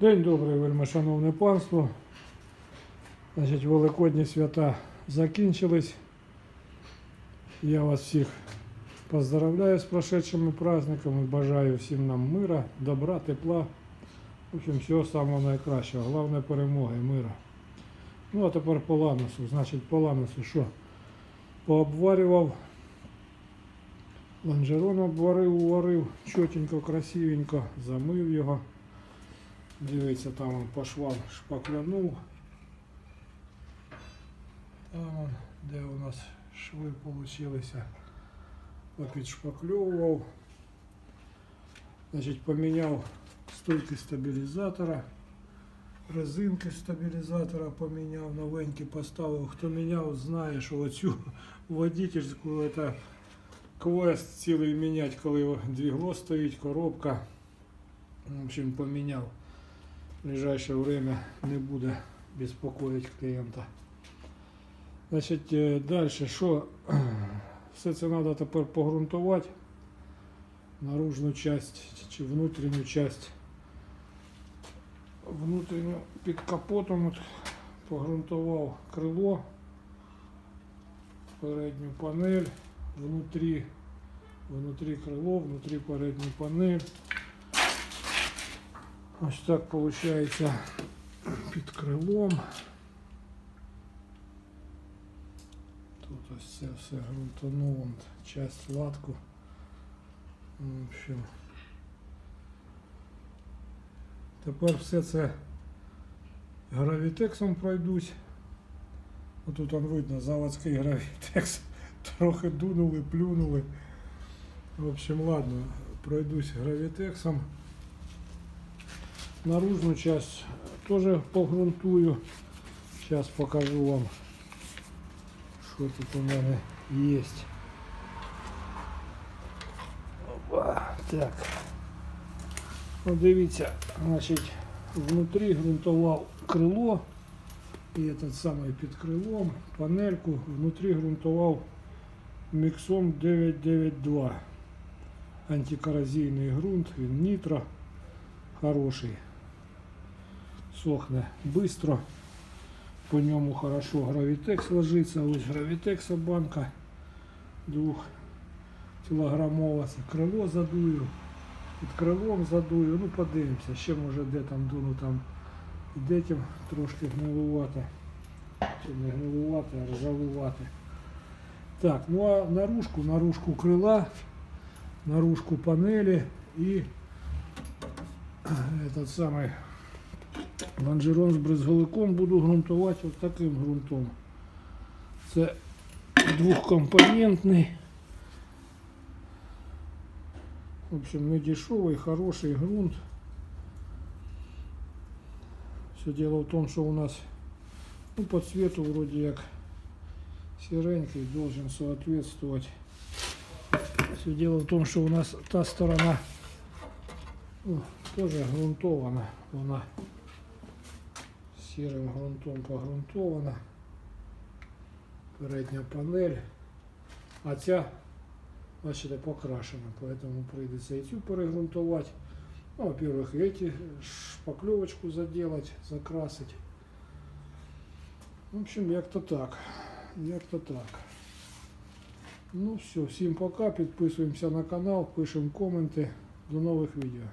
День добрий, вельмишановне панство. Значить, Великодні свята закінчились. Я вас всіх поздравляю з прошедшими праздниками. Бажаю всім нам мира, добра, тепла. В общем, всього самого найкращого. Головне перемоги, мира. Ну а тепер по ланосу. Значить, по ланосу що? Пообварював. Лонжерон обварив, уварив, чотенько, красивенько, замив його. Дивіться, там по швам шпаклянув. Там он, де у нас шви получилися. Попідшпакльовував. Значить, поміняв стойки стабілізатора. Резинки стабілізатора поміняв, новенькі поставив. Хто міняв, знає, що оцю водительську это квест цілий міняти, коли двігло стоїть, коробка. В общем, поміняв. В ближайшее время не буде беспокоить клієнта. Значить, е, далі, що все це треба тепер погрунтувати. Наружну часть чи внутрішню часть. Внутрішню під капотом от погрунтував крило, передню панель, внутрі, внутрі крило, внутрі передню панель. Ось так виходить під крилом. Тут ось це все грунтанув, часть латку. В общем. Тепер все це гравітексом пройдусь. Отут он видно заводський гравітекс. Трохи дунули, плюнули. В общем, ладно, пройдусь гравітексом. Наружную часть тоже погрунтую. Сейчас покажу вам, что тут у меня есть. Опа, так. Ну, дивіться, значить, внутрі ґрунтував крило і этот самий під крилом, панельку, внутрі ґрунтував міксом 992. Антикорозійний ґрунт, він нітро, хороший. Сохне быстро. По ньому хорошо гравітекс ложиться. Ось гравітекса банка двох кілограмова. Це крило задую. Під крилом задую. Ну подивимося. Ще може де там дуну там де тим трошки гнилувати. Чи не гнилувати, а ржавувати. Так, ну а наружку, наружку крила, наружку панелі і этот самий лонжерон з брезголиком буду ґрунтувати ось таким ґрунтом. Це двохкомпонентний. В общем, не дешевый, хороший грунт. Все дело в том, что у нас ну, по цвету вроде як серенький должен соответствовать. Все дело в том, что у нас та сторона ну, тоже грунтована. Вона сірим грунтом погрунтована. Передня панель. А ця, бачите, покрашена, поэтому прийдеться і цю перегрунтувати. Ну, во-первых, і эти шпаклевочку заделать, закрасить. В общем, як-то так. Як-то так. Ну все, всім пока. Підписуємося на канал, пишемо коменти. До нових відео.